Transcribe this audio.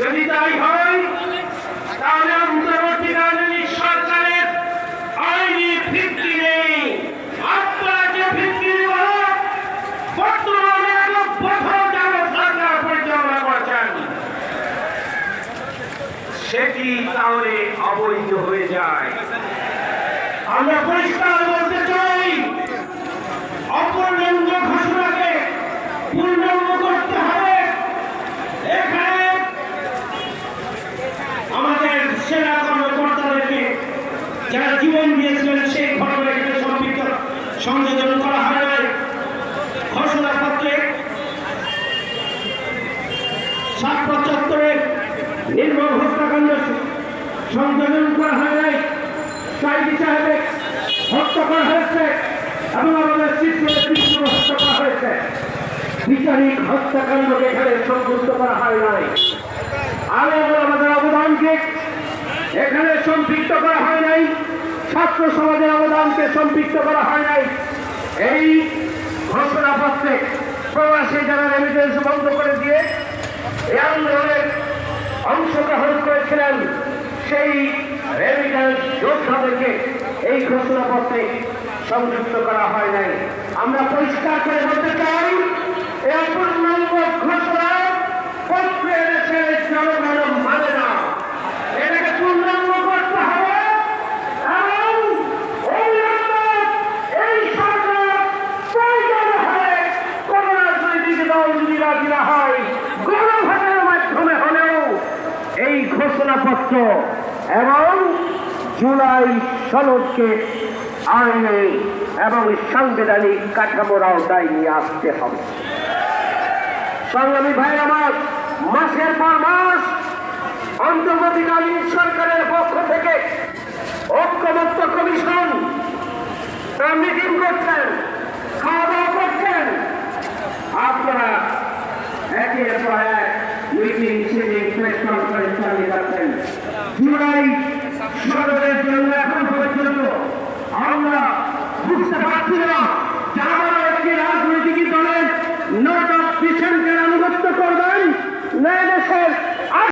যদি তাই হয়, তাহলে অন্তর্বর্তীকালীন সরকারের আইনি ভিত্তি নেই। সেটি তাহলে অবৈধ হয়ে যায়। আমরা পরিষ্কার বলতে সংযোজন করা হয় নাই। ঘোষণাপত্রে সাত পঁচাত্তরের নির্মম হত্যাকাণ্ড সংযোজন করা হয় নাই। সাইদি সাহেবের হত্যা করা হয়েছে এবং আমাদের চিত্র হত্যা করা হয়েছে। বিচারিক হত্যাকাণ্ডকে এখানে সংযুক্ত করা হয় নাই। আর আমাদের অবদানকে এখানে সম্পৃক্ত করা হয় নাই। ছাত্র সমাজের অবদানকে সম্পৃক্ত করা হয় নাই। এই ঘোষণা ঘোষণাপত্রে প্রবাসী যারা রেমিটেন্স বন্ধ করে দিয়ে এই আন্দোলনের অংশগ্রহণ করেছিলেন, সেই রেমিটেন্স যোদ্ধাদেরকে এই ঘোষণা ঘোষণাপত্রে সংযুক্ত করা হয় নাই। আমরা পরিষ্কার করে বলতে চাই এই অপূর্ণাঙ্গ ঘোষণা পত্রে এনেছে জনগণ মানে না এটাকে পূর্ণাঙ্গ করতে হবে এবং এই আন্দোলন, এই সরকার প্রয়োজন হয় কোন রাজনৈতিক দল যদি রাজি না হয় গণভোটের মাধ্যমে হলেও এই ঘোষণাপত্র এবং জুলাই সনদকে আইনে এবং সাংবিধানিক কাঠামোর আওতায় নিয়ে আসতে হবে। সংগ্রামী ভাই আমার, মাসের পর মাস অন্তর্বর্তীকালীন সরকারের পক্ষ থেকে ঐক্যমত্য কমিশন তারা মিটিং করছেন খাওয়া দাওয়া করছেন। আপনারা একের পর এক মিটিং সিটিং প্রেস কনফারেন্স চালিয়ে যাচ্ছেন জুলাই সরকারের জন্য এখন পর্যন্ত আমরা বুঝতে পারছি না যারা একটি রাজনৈতিক দলের নোট পিছনকে আনুগত্য করবেন না